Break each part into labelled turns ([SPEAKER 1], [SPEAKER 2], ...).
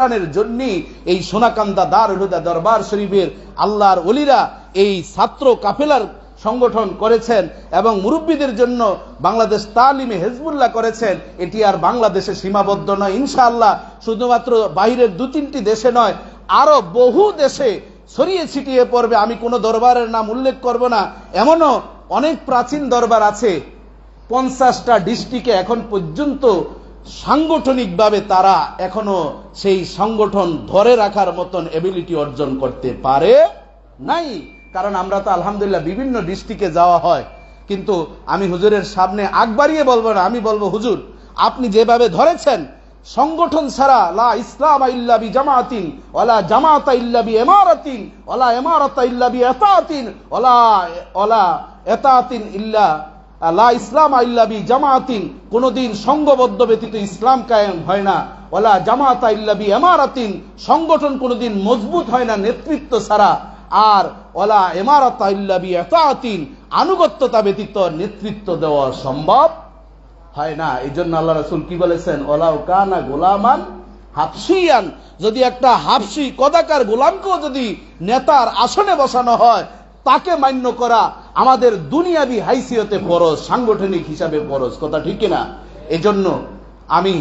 [SPEAKER 1] কোরআনের জন্য এই সোনাকান্দা দার হুদা দরবার শরীফের আল্লাহর অলিরা এই ছাত্র কাফেলার সংগঠন করেছেন এবং মুরব্বীদের জন্য বাংলাদেশ তালিমে হেজবুল্লাহ করেছেন। এটি আর বাংলাদেশে সীমাবদ্ধ নয়। ইনশাআল্লাহ শুধুমাত্র বাইরের দু তিনটি দেশে নয়, আরও বহু দেশে ছড়িয়ে ছিটিয়ে পড়বে। আমি কোনো দরবারের নাম উল্লেখ করব না। এমনও অনেক প্রাচীন দরবার আছে। পঞ্চাশটা ডিস্ট্রিক্টে এখন পর্যন্ত সাংগঠনিকভাবে তারা এখনও সেই সংগঠন ধরে রাখার মতন এবিলিটি অর্জন করতে পারে নাই। কারণ আমরা তো আলহামদুলিল্লাহ বিভিন্ন ডিস্ট্রিক্টে যাওয়া হয়। কিন্তু আমি হুজুরের সামনে আগ বাড়িয়ে বলব না, আমি বলব, হুজুর, আপনি যেভাবে ধরেছেন, সংগঠন ছাড়া লা ইসলাম ইল্লাবি জামাতিন ওলা জামাতা ইল্লাবি এমারাতিন ওলা এমারাতা ইল্লাবি এতাতিন ওলা ওলা এতাতিন ইল্লা লা ইসলাম ইল্লাবি জামাতিন কোনদিন সংঘবদ্ধ ব্যতীত ইসলাম কায়েম হয় না। ওলা জামাতা ইল্লাবি এমারাতিন সংগঠন কোনদিন মজবুত হয় না নেতৃত্ব ছাড়া। আর ওলা এমারাতা ইল্লাবি এতাতিন আনুগত্যতা ব্যতীত নেতৃত্ব দেওয়া সম্ভব হয় না। এই জন্য আল্লাহ রসুল কি বলেছেন? ওলাউ কানা গোলামান হাফসিয়ান। যদি একটা হাফসি, কদাকার গোলামকেও যদি নেতার আসনে বসানো হয় তাকে মান্য করা? আমাদের দুনিয়াবি হাইসিয়তে ফরজ সাংগঠনিক হিসাবে ফরজ কথা ঠিক না এজন্য আমি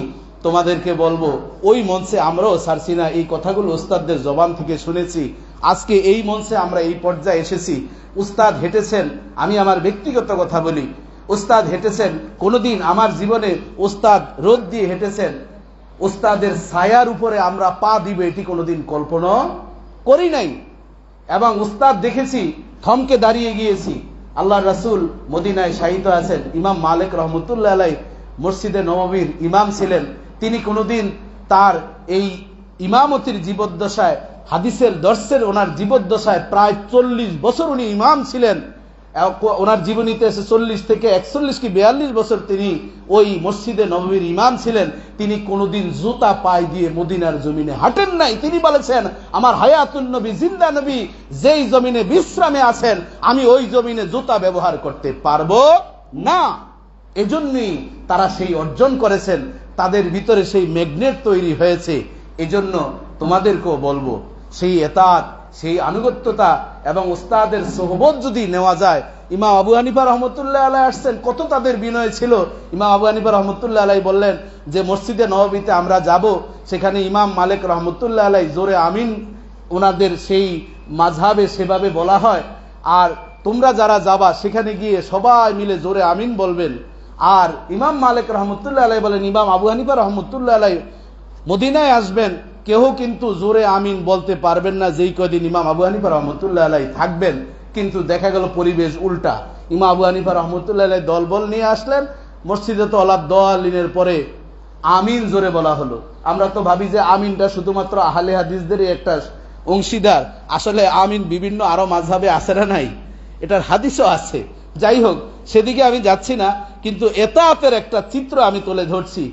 [SPEAKER 1] তোমাদেরকে বলব, ওই মঞ্চে আমরাও সারছি না এই কথাগুলো উস্তাদদের জবান থেকে শুনেছি। আজকে এই মঞ্চে আমরা এই পর্যায়ে এসেছি। উস্তাদ হেঁটেছেন, আমি আমার ব্যক্তিগত কথা বলি। উস্তাদ হেঁটেছেন, কোনোদিন আমার জীবনে উস্তাদ রোদ দিয়ে হেঁটেছেন। উস্তাদের ছায়ার উপরে আমরা পা দিব, এটি কোনোদিন কল্পনা করি নাই। এবং উস্তাদ দেখেছি থমকে দাঁড়িয়ে গিয়েছি। আল্লাহ রাসুল মদিনায় শাহিত আছেন। ইমাম মালিক রহমতুল্লাহ আলাই মসজিদে নবমীর ইমাম ছিলেন। তিনি কোনোদিন তার এই ইমামতির জীবদ্দশায়, হাদিসের দর্শের ওনার জীবদ্দশায় প্রায় চল্লিশ বছর উনি ইমাম ছিলেন। ওনার জীবনীতে এসে চল্লিশ থেকে একচল্লিশ কি বিয়াল্লিশ বছর তিনি ওই মসজিদে নবীর ইমাম ছিলেন। তিনি কোনোদিন জুতা পাই দিয়ে মদিনার জমিনে হাঁটেন নাই। তিনি বলেছেন, আমার হায়াতুল নবী, জিন্দা নবী, যেই জমিনে বিশ্রামে আছেন, আমি ওই জমিনে জুতা ব্যবহার করতে পারব না। এজন্যই তারা সেই অর্জন করেছেন। তাদের ভিতরে সেই ম্যাগনেট তৈরি হয়েছে। এজন্য তোমাদেরকেও বলব, সেই এতাত সেই আনুগত্যতা এবং উস্তাদের সোহবত যদি নেওয়া যায়, ইমাম আবু হানিফা রহমতুল্লাহ আলাই আসছেন, কত তাদের বিনয় ছিল? ইমাম আবু হানিফা রহমতুল্লাহ আলাই বললেন যে, মসজিদে নবীতে আমরা যাব, সেখানে ইমাম মালিক রহমতুল্লাহ আলাই জোরে আমিন ওনাদের সেই মাঝাবে সেভাবে বলা হয়। আর তোমরা যারা যাবা, সেখানে গিয়ে সবাই মিলে জোরে আমিন বলবেন। আর ইমাম মালিক রহমতুল্লাহ আলাই বলেন, ইমাম আবু হানিফা রহমতুল্লাহ আলাই মদিনায় আসবেন কেউ কিন্তু জোরে আমিন বলতে পারবেন না, যেই কদিন ইমাম আবু হানিফা রহমতুল্লাহ থাকবেন, কিন্তু দেখা গেল পরিবেশ উল্টা। ইমাম আবু হানিফা রহমতুল্লাহ দলবল নিয়ে আসলেন, মসজিদে তো অলাপ দোয়ালিনের পরে আমিন জোরে বলা হলো। আমরা তো ভাবি যে আমিনটা শুধুমাত্র আহলে হাদিসদেরই একটা অংশীদার। আসলে আমিন বিভিন্ন আরও মাঝাবে আছে না নাই? এটার হাদিসও আছে। যাই হোক, সেদিকে আমি যাচ্ছি না, কিন্তু এতাতের একটা চিত্র আমি তুলে ধরছি।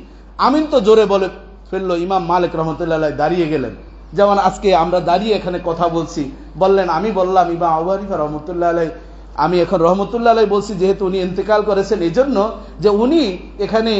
[SPEAKER 1] আমিন তো জোরে বলে ফেলল, ইমাম মালিক রহমতুল্লাহ দাঁড়িয়ে গেলেন। যেমন আজকে আমরা দাঁড়িয়ে এখানে কথা বলছি, বললেন, আমি বললাম, ইমাম আবু হানিফা রহমতুল্লাহ আমি এখন রহমতুল্লাহ বলছি, যেহেতু উনি ইন্তেকাল করেছেন এই জন্য যে উনি এখানে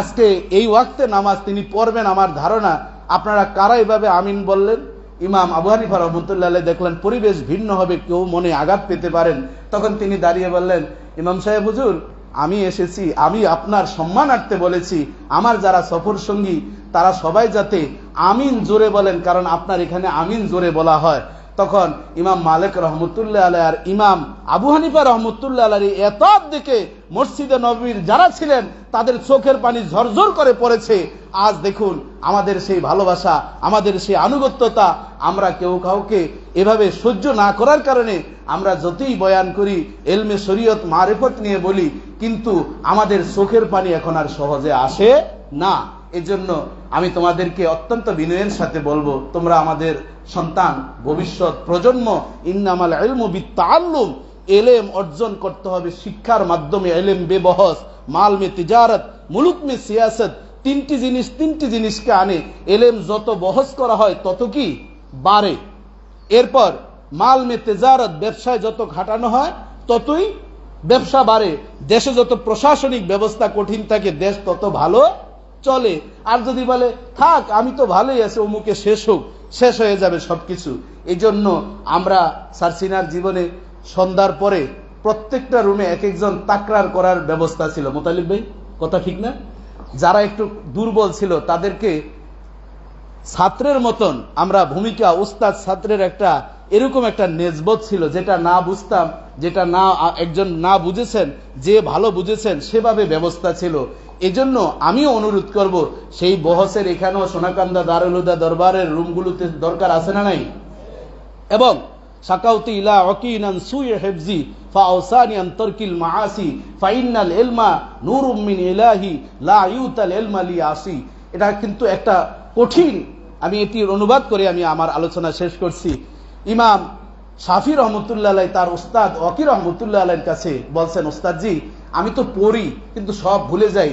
[SPEAKER 1] আজকে এই ওয়াক্তে নামাজ, তিনি পড়বেন আমার ধারণা। আপনারা কারা এভাবে আমিন বললেন? ইমাম আবু হানিফা রহমতুল্লাহ দেখলেন, পরিবেশ ভিন্ন হবে, কেউ মনে আঘাত পেতে পারেন। তখন তিনি দাঁড়িয়ে বললেন, ইমাম সাহেব, হুজুর আমি এসেছি, আমি আপনার সম্মানার্থে বলেছি, আমার যারা সফর সঙ্গী, তারা সবাই যাতে আমিন জোরে বলেন, কারণ আপনার এখানে আমিন জোরে বলা হয়। তখন ইমাম মালিক রহমতুল্লাহ আলাই আর ইমাম আবু হানিফা রহমতুল্লাহ আলাই এত দিকে মসজিদে নবীর যারা ছিলেন, তাদের চোখের পানি ঝরঝর করে পড়েছে। আজ দেখুন, আমাদের সেই ভালোবাসা, আমাদের সেই আনুগত্যতা, আমরা কেউ কাউকে এভাবে সহ্য না করার কারণে আমরা যতই বয়ান করি, এলমে শরীয়ত মারেফত নিয়ে বলি, কিন্তু আমাদের চোখের পানি এখন আর সহজে আসে না। এজন্য আমি তোমাদেরকে অত্যন্ত বিনয়ের সাথে বলব, তোমরা আমাদের সন্তান, ভবিষ্যৎ প্রজন্ম, ইন্নামাল এলম বিত্তাল্লুম এলেম অর্জন করতে হবে শিক্ষার মাধ্যমে, এলেম বেবহস মাল মে তিজারত মুলুক মে সিয়াসত, তিনটি জিনিস, তিনটি জিনিসকে আনে, এলেম যত বহস করা হয় তত কি? বাড়ে। এরপর মাল মে তেজারত, ব্যবসায় যত ঘাটানো হয়, ততই ব্যবসা বাড়ে। দেশে যত প্রশাসনিক ব্যবস্থা কঠিন থাকে, দেশ তত ভালো চলে। আর যদি বলে, থাক, আমি তো ভালোই আছি, অমুকে শেষ হোক, শেষ হয়ে যাবে সবকিছু। এই জন্য আমরা সারসিনার জীবনে সন্ধ্যার পরে প্রত্যেকটা রুমে এক একজন তাকরার করার ব্যবস্থা ছিল। মোতালিব ভাই, কথা ঠিক না? যারা একটু দুর্বল ছিল, তাদেরকে ছাত্রের মতন আমরা ভূমিকা, উস্তাদ ছাত্রের একটা এরকম একটা নেজবত ছিল, যেটা না বুঝতাম যেটা না, একজন না বুঝেছেন, যে ভালো বুঝেছেন, সেভাবে ব্যবস্থা ছিল। এজন্য আমিও অনুরোধ করব, সেই বহসের এখানেও সোনাকান্দা দারুলুদা দরবারের রুমগুলোতে দরকার আছে না নাই? এবং সাকাউতি ইলা ওয়াকিনান সুই হেফজি ফাওসানি আন তারকিল মাআসি ফাইনাল ইলমা নূরুম মিন ইলাহি, লা ইউতাল ইলমা লিয়াসি এটা কিন্তু একটা কঠিন, আমি এটির অনুবাদ করে আমি আমার আলোচনা শেষ করছি। ইমাম শাফি রহমতুল্লাহ তার উস্তাদ ওয়াকি রহমতুল্লাহ আলাইয়ের কাছে বলছেন উস্তাদজি আমি তো পড়ি, কিন্তু সব ভুলে যাই।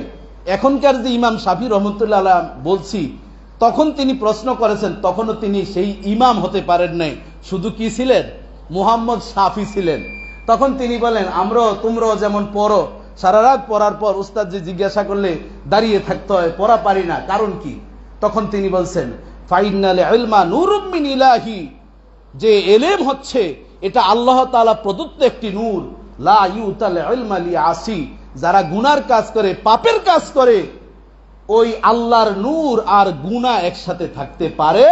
[SPEAKER 1] এখনকার যে ইমাম শাফি রহমতুল্লাহ আলাহ বলছি, তখন তিনি প্রশ্ন করেছেন, তখনও তিনি সেই ইমাম হতে পারেন নাই। শুধু কি ছিলেন? মুহাম্মদ সাফি ছিলেন। তখন তিনি বলেন আমরাও তোমরাও যেমন পড়ো, সারা রাত পড়ার পর উস্তাদ যে জিজ্ঞাসা করলে, দাঁড়িয়ে থাকতে হয়, পড়া পারি না, কারণ কি? তখন তিনি বলছেন ফাইনালে ইলমা নুরুম্মিন ইলাহি। যে এলেম হচ্ছে, এটা আল্লাহ তাআলা প্রদত্ত একটি নূর। লা লিআসি, যারা গুনার কাজ করে, পাপের কাজ করে, ওই আল্লাহর নূর আর গুণা একসাথে থাকতে পারে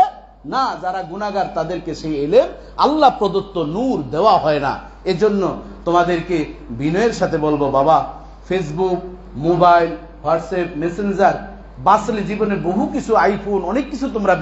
[SPEAKER 1] না। যারা গুণাগার তাদেরকে সেই এলেম আল্লাহ প্রদত্ত নূর দেওয়া হয় না। এজন্য তোমাদেরকে বিনয়ের সাথে বলব, বাবা, ফেসবুক, মোবাইল, হোয়াটসঅ্যাপ, মেসেঞ্জার, বাসলে জীবনে বহু কিছু, আইফোন, অনেক কিছু তোমরা